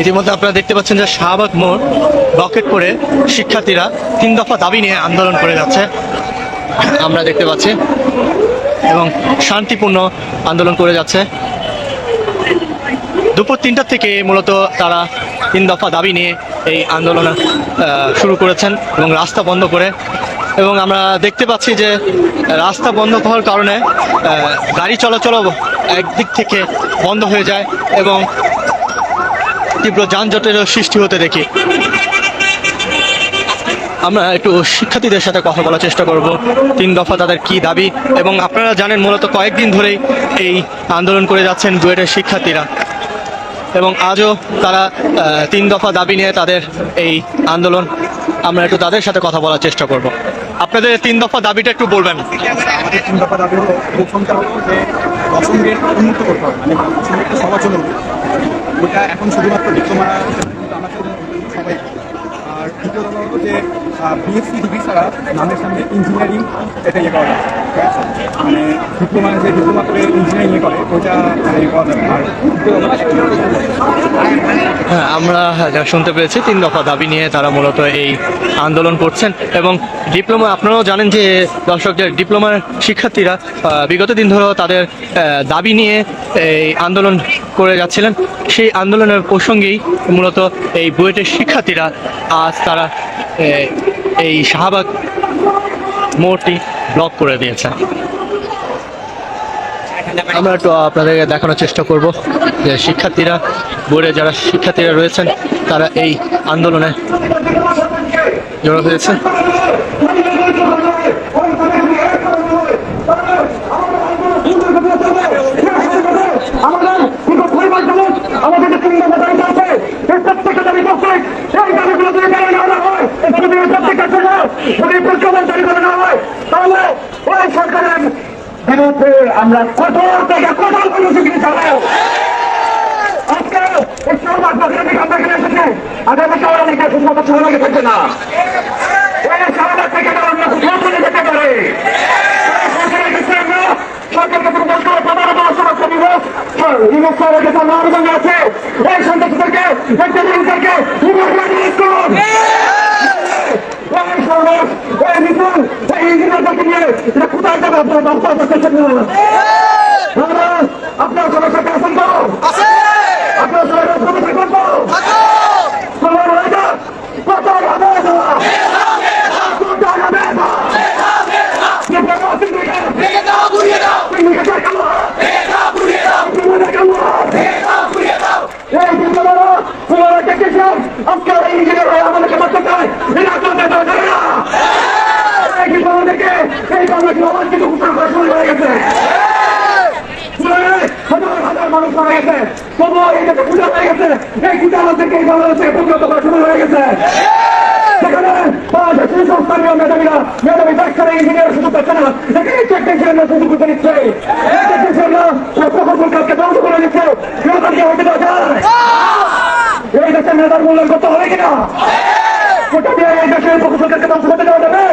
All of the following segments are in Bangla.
ইতিমধ্যে আপনারা দেখতে পাচ্ছেন যে শাহবাগ মোড় রকেট করে শিক্ষার্থীরা তিন দফা দাবি নিয়ে আন্দোলন করে যাচ্ছে। আমরা দেখতে পাচ্ছি এবং শান্তিপূর্ণ আন্দোলন করে যাচ্ছে। দুপুর তিনটার থেকে মূলত তারা তিন দফা দাবি নিয়ে এই আন্দোলন শুরু করেছেন এবং রাস্তা বন্ধ করে এবং আমরা দেখতে পাচ্ছি যে রাস্তা বন্ধ হওয়ার কারণে গাড়ি চলাচলও একদিক থেকে বন্ধ হয়ে যায় এবং তীব্র যানজটেরও সৃষ্টি হতে দেখি। আমরা একটু শিক্ষার্থীদের সাথে কথা বলার চেষ্টা করব। তিন দফা তাদের কি দাবি? এবং আপনারা জানেন, মূলত কয়েকদিন ধরেই এই আন্দোলন করে যাচ্ছেন বুয়েটের শিক্ষার্থীরা। এবং আজও তারা তিন দফা দাবি নিয়ে তাদের এই আন্দোলন। আমরা একটু তাদের সাথে কথা বলার চেষ্টা করব। আপনাদের তিন দফা দাবিটা একটু বলবেন। দাবি হলো। ওটা এখন শুধুমাত্র ডিপ্লোমা আমাদের সবাই আর দ্বিতীয় কথা হলো যে বিএসসি ডিগ্রি ছাড়া নামের সামনে ইঞ্জিনিয়ারিং এটা ইয়ে করা মানে ডিপ্লোমা যে ডিপ্লোমা করে ইঞ্জিনিয়ারিং ইয়ে করে ওইটা মানে করা যাবে। আর আমরা যা শুনতে পেরেছি তিন দফা দাবি নিয়ে তারা মূলত এই আন্দোলন করছেন এবং ডিপ্লোমা, আপনারাও জানেন যে দর্শকদের ডিপ্লোমার শিক্ষার্থীরা বিগত দিন ধরেও তাদের দাবি নিয়ে এই আন্দোলন করে যাচ্ছিলেন। সেই আন্দোলনের প্রসঙ্গেই মূলত এই বুয়েটের শিক্ষার্থীরা আজ তারা এই শাহবাগ মোড়টি ব্লক করে দিয়েছে। আমরা একটু আপনাদেরকে দেখানোর চেষ্টা করব যে শিক্ষার্থীরা বোর্ডে যারা শিক্ষার্থীরা রয়েছেন তারা এই আন্দোলনে জড়ো হয়েছে আমাদের হ্যাঁ আগামীকাল অনেকটা শুধুমাত্র সহযোগী থাকবে না সারাদা থেকে অন্য কোথাও পারে সরকারকে পুরস্কার প্রদান করা সমস্যা দিবস দিবস সরকারকে সামনে আবেদন আছে এই সন্ত্রাসীদেরকে একটা কোথায় যাবে আপনার বাংলাদেশ সমাজ কিন্তু ঘোষণা করা শুরু হয়ে গেছে হাজার হাজার মানুষ মারা গেছে তবুও দেশে পূজা হয়ে গেছে এই পূজা আমাদেরকে এই বাংলাদেশে পরিণত করা শুরু হয়ে গেছে সেখানে সংস্থানীয় মেধাবীরা মেধাবী ডাক্তার ইঞ্জিনিয়ার শুধু পাচ্ছে না এখানে টেকনিশিয়ানরা সুযোগ করে নিচ্ছে এই টেকনিশিয়ানরা প্রকল্প কাজকে ধ্বংস করে নিচ্ছে মেধাকে হতে দেওয়া যায় এই দেশের মেধার মূল্যায়ন করতে হবে কিনা কোটা দিয়ে এই দেশের প্রকল্পকে ধ্বংস করতে দেওয়া যাবে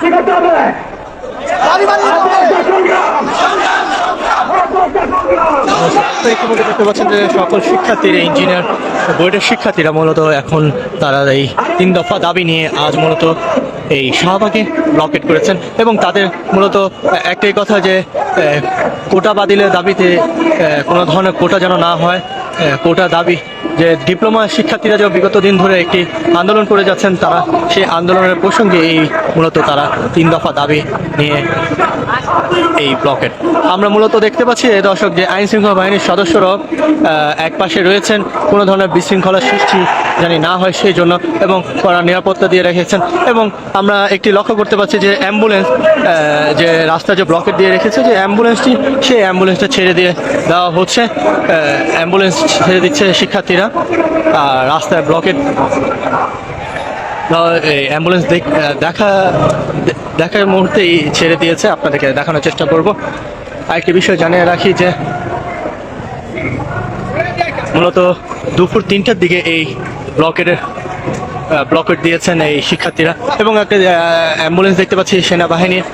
কি করতে হবে দেখতে পাচ্ছেন যে সকল শিক্ষার্থীরা ইঞ্জিনিয়ার বোর্ডের শিক্ষার্থীরা মূলত এখন তারা এই তিন দফা দাবি নিয়ে আজ মূলত এই শাহবাগে ব্লকেট করেছেন এবং তাদের মূলত একটাই কথা যে কোটা বাতিলের দাবিতে কোনো ধরনের কোটা যেন না হয় কোটা দাবি যে ডিপ্লোমা শিক্ষার্থীরা যে বিগত দিন ধরে একটি আন্দোলন করে যাচ্ছেন, তারা সেই আন্দোলনের প্রসঙ্গে এই মূলত তারা তিন দফা দাবি নিয়ে এই ব্লকের। আমরা মূলত দেখতে পাচ্ছি দর্শক যে আইনশৃঙ্খলা বাহিনীর সদস্যরাও এক পাশে রয়েছেন। কোনো ধরনের বিশৃঙ্খলা সৃষ্টি জানি না হয় সেই জন্য এবং কড়া নিরাপত্তা দিয়ে রেখেছেন এবং আমরা একটি লক্ষ্য করতে পারছি যে অ্যাম্বুলেন্স যে রাস্তা যে ব্লকেট দিয়ে রেখেছে, যে অ্যাম্বুলেন্সটি সেই অ্যাম্বুলেন্সটা ছেড়ে দিয়ে দেওয়া হচ্ছে অ্যাম্বুলেন্স ছেড়ে দিচ্ছে শিক্ষার্থীরা। আর রাস্তায় ব্লকেট অ্যাম্বুলেন্স দেখা, দেখার মুহূর্তেই ছেড়ে দিয়েছে। আপনাদেরকে দেখানোর চেষ্টা করব। আরেকটি বিষয় জানিয়ে রাখি যে মূলত দুপুর তিনটার দিকে এই ব্লকের ব্লকেট দিয়েছেন এই শিক্ষার্থীরা। এবং একটা অ্যাম্বুলেন্স দেখতে পাচ্ছি সেনাবাহিনীর।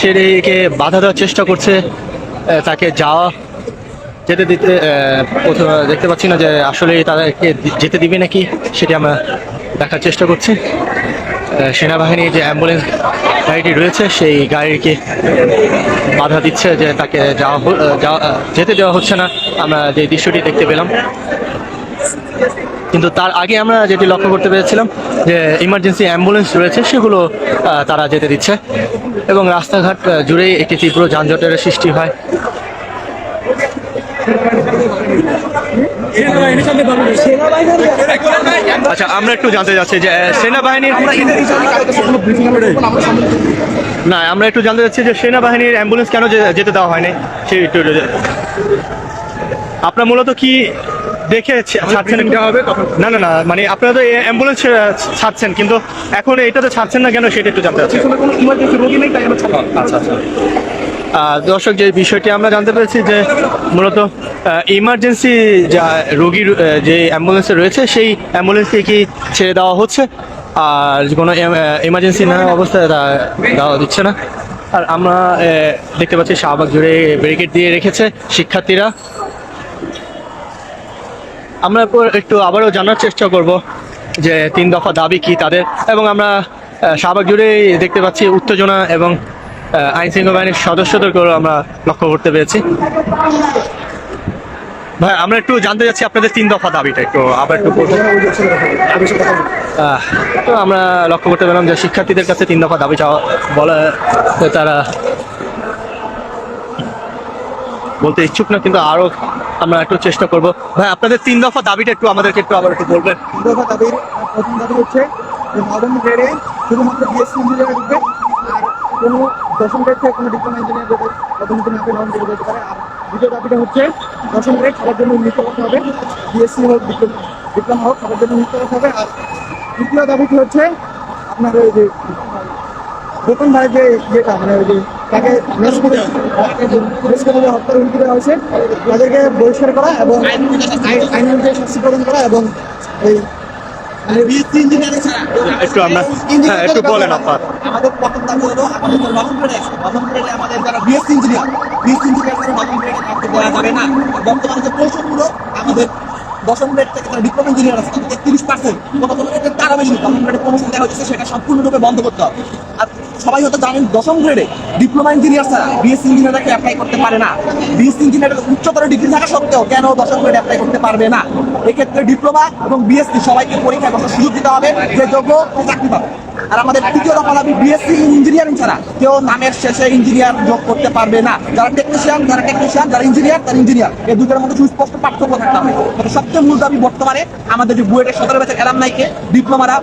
সেটিকে বাধা দেওয়ার চেষ্টা করছে তাকে যাওয়া, যেতে দিতে প্রথমে দেখতে পাচ্ছি না যে আসলে তাদেরকে যেতে দিবে নাকি, সেটি আমরা দেখার চেষ্টা করছি। সেনাবাহিনীর যে অ্যাম্বুলেন্স গাড়িটি রয়েছে, সেই গাড়িকে বাধা দিচ্ছে যে তাকে যাওয়া যাওয়া, যেতে দেওয়া হচ্ছে না। আমরা যে দৃশ্যটি দেখতে পেলাম। কিন্তু তার আগে আমরা যেটি লক্ষ্য করতে পেরেছিলাম যে ইমার্জেন্সি অ্যাম্বুলেন্স রয়েছে সেগুলো তারা যেতে দিচ্ছে। এবং রাস্তাঘাট জুড়েই একটি তীব্র যানজটের সৃষ্টি হয়। আচ্ছা আমরা একটু জানতে চাচ্ছি যে সেনাবাহিনীর না, আমরা একটু জানতে চাচ্ছি যে সেনাবাহিনীর অ্যাম্বুলেন্স কেন যে- যেতে দেওয়া হয়নি? সেই একটু আপনার মূলত কি দেখে ছাড়ছেন না না না মানে আপনারা তো অ্যাম্বুলেন্স ছাড়ছেন কিন্তু এখন এটাতে ছাড়ছেন না কেন সেটা একটু জানতে চাচ্ছি। কোনো ইমার্জেন্সি রোগী নেই তাই আমরা আচ্ছা আচ্ছা। দর্শক যে বিষয়টি আমরা জানতে পেরেছি যে মূলত ইমার্জেন্সি যা রোগীর যে অ্যাম্বুলেন্সে রয়েছে সেই অ্যাম্বুলেন্সকে কি ছেড়ে দেওয়া হচ্ছে? আর কোনো এমার্জেন্সি না অবস্থায় তা দেওয়া দিচ্ছে না। আর আমরা দেখতে পাচ্ছি শাহবাগ জুড়ে ব্যারিকেড দিয়ে রেখেছে শিক্ষার্থীরা। আমরা একটু আবারও জানার চেষ্টা করব যে তিন দফা দাবি কি তাদের। এবং আমরা শাহবাগ জুড়েই দেখতে পাচ্ছি উত্তেজনা এবং আইন শৃঙ্খলা বাহিনীর সদস্যদেরকেও আমরা লক্ষ্য করতে পেরেছি। ভাই, আমরা একটু জানতে চাচ্ছি আপনাদের তিন দফা দাবিটা একটু, আবার একটু তো আমরা লক্ষ্য করতে পেলাম যে শিক্ষার্থীদের কাছে তিন দফা দাবি চাওয়া, বলা, তারা বলতে ইচ্ছুক না, কিন্তু আরও আমরা একটু চেষ্টা করব। ভাই, আপনাদের তিন দফা দাবিটা একটু আমাদেরকে একটু আবার একটু বলবেন। দফা দাবির প্রথম দাবি হচ্ছে যে নবম গ্রেডে শুধুমাত্র বিএসসি ইঞ্জিনিয়ার ঢুকবে, আর কোনো দশম গ্রেড থেকে কোনো ডিপ্লোমা ইঞ্জিনিয়ার যাতে পদোন্নতি না পেয়ে যেতে পারে। আর দ্বিতীয় দাবিটা হচ্ছে দশম গ্রেড সবার জন্য উন্নীত করতে হবে। বিএসসি হোক ডিপ্লোমা ডিপ্লোমা হোক, সবার জন্য উন্নীত করতে হবে। আর তৃতীয় দাবিটি হচ্ছে আপনার ওই যে বেতন ভাই যে ইয়েটা মানে ওই যে তাকে হত্যার হুমকি দেওয়া হয়েছে। তাদেরকে বহিষ্কার করা এবং আইন- অনুযায়ী শাস্তি প্রদান করা এবং এই মানে একটু আমরা হ্যাঁ একটু বলেন আপনার আমাদের প্রথম দাবি হলো আমাদের যারা বিএসসি ইঞ্জিনিয়ার বিএসসি ইঞ্জিনিয়ার যারা নবম গ্রেডে থাকতে দেওয়া যাবে না। বর্তমানে যে কৌশলগুলো আমাদের দশম গ্রেড থেকে ডিপ্লোমা ইঞ্জিনিয়ার আছে তাদের একত্রিশ পার্সেন্ট তারা বেশি নবম গ্রেডে প্রমোশন দেওয়া হচ্ছে সেটা সম্পূর্ণরূপে বন্ধ করতে হবে। আর সবাই হয়তো জানেন দশম গ্রেডে ডিপ্লোমা ইঞ্জিনিয়ার ছাড়া বিএসসি ইঞ্জিনিয়ারকে অ্যাপ্লাই করতে পারে না। বিএসসি ইঞ্জিনিয়ার উচ্চতর ডিগ্রি থাকা সত্ত্বেও কেন দশম গ্রেডে অ্যাপ্লাই করতে পারবে না? এক্ষেত্রে ডিপ্লোমা এবং বিএসসি সবাইকে পরীক্ষায় বসার সুযোগ দিতে হবে যে যোগ্য চাকরি পাবে। আর আমাদের তৃতীয় দফা দাবি বিএসসি ইঞ্জিনিয়ারিং ছাড়া। কেউ নামের শেষে ইঞ্জিনিয়ার যোগ করতে পারবে না। যারা টেকনিশিয়ান যারা টেকনিশিয়ান যারা ইঞ্জিনিয়ার তারা ইঞ্জিনিয়ার এই দুটোর মধ্যে সুস্পষ্ট পার্থক্য থাকতে হবে। তবে সবচেয়ে মূল দাবি বর্তমানে আমাদের যে বুয়েটের সতেরো বছর এলাম নাইকে ডিপ্লোমারা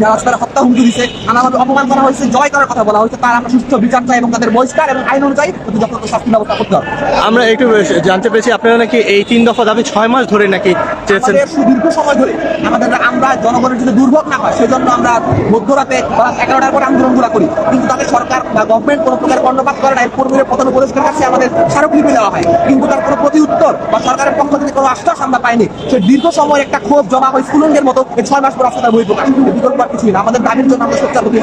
যারা তারা হত্যা হুমকি দিচ্ছে নানাভাবে অপমান করা হয়েছে জয় করার কথা বলা হয়েছে। তার আমরা সুস্থ বিচার চাই এবং তাদের বহিষ্কার এবং আইন অনুযায়ী যথাযথ শাস্তি ব্যবস্থা করতে হবে। আমরা একটু জানতে পেরেছি আপনারা নাকি এই তিন দফা দাবি ছয় মাস ধরে নাকি চেয়েছেন? সুদীর্ঘ সময় ধরে আমাদের আমরা জনগণের যদি দুর্ভোগ না হয় সেজন্য আমরা মধ্যরাতে বা এগারোটার পর আন্দোলনগুলো করি। কিন্তু তাদের সরকার বা গভর্নমেন্ট কোনো প্রকার কর্ণপাত করে না কর্মীদের প্রধান উপদেষ্টার কাছে আমাদের স্মারকলিপি দেওয়া হয়। কিন্তু তার কোনো প্রতি উত্তর বা সরকারের পক্ষ থেকে কোনো আশ্বাস আমরা পাইনি। সে দীর্ঘ সময় একটা ক্ষোভ জমা হয় স্কুলের মতো এই ছয় মাস পর আসলে বই প্রকাশ বিকল্প আর কিছুই না। আমাদের দাবির জন্য আমরা সোচ্চার হতে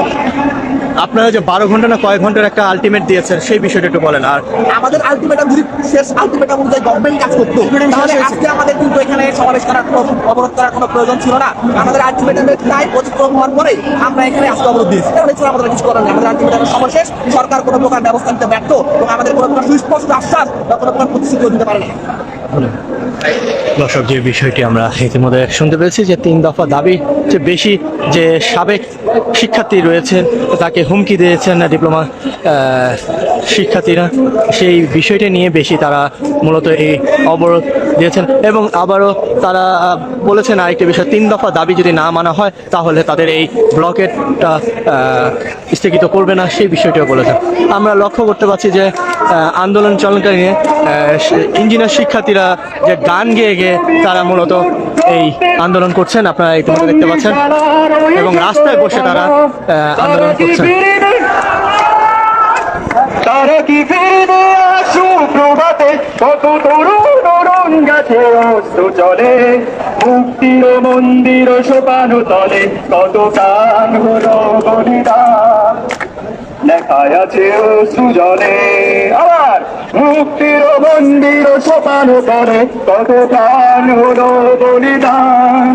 আপনারা যে বারো ঘণ্টা না কয়েক ঘণ্টার একটা আলটিমেট দিয়েছেন সেই বিষয়টা একটু বলেন। আর আমাদের আলটিমেটাম যদি শেষ আলটিমেটাম অনুযায়ী গভর্নমেন্ট কাজ করতো তাহলে আজকে আমাদের কিন্তু এখানে সমাবেশ করার কোনো অবরোধ করার কোনো প্রয়োজন ছিল না। আমাদের আলটিমেটামের টাইম অতিক্রম হওয়ার পরেই আমরা এখানে আজকে অবরোধ দিয়েছি। কারণ এছাড়া আমাদের কিছু করার নেই। আমাদের আলটিমেটামের সময় শেষ। সরকার কোনো প্রকার ব্যবস্থা নিতে ব্যর্থ এবং আমাদের কোনো প্রকার সুস্পষ্ট আশ্বাস বা কোনো প্রকার প্রতিশ্রুতিও দিতে পারে না। দর্শক, যে বিষয়টি আমরা ইতিমধ্যে শুনতে পেরেছি যে তিন দফা দাবি যে বেশি যে সাবেক শিক্ষার্থী রয়েছেন, তাকে হুমকি দিয়েছেন ডিপ্লোমা শিক্ষার্থীরা, সেই বিষয়টি নিয়ে বেশি তারা মূলত এই অবরোধ দিয়েছেন এবং আবারও তারা বলেছেন আরেকটি বিষয়, তিন দফা দাবি যদি না মানা হয়, তাহলে তাদের এই ব্লকেটটা আহ, স্থগিত করবে না সেই বিষয়টিও বলেছেন আমরা লক্ষ্য করতে পারছি যে আন্দোলন চলনকালীন ইঞ্জিনিয়ার শিক্ষার্থীরা যে গান গেয়ে গেয়ে তারা মূলত এই আন্দোলন করছেন আপনারা ইতিমধ্যে দেখতে পাচ্ছেন। এবং রাস্তায় বসে তারা আন্দোলন করছেন। কত তরুণ অস্ত চলে। মুক্তির মন্দির সোপানো তলে কত কান হলো বলিদান লেখায় আছে সুজনে, আবার মুক্তির মন্দির সোপান করে কত কান বলিদান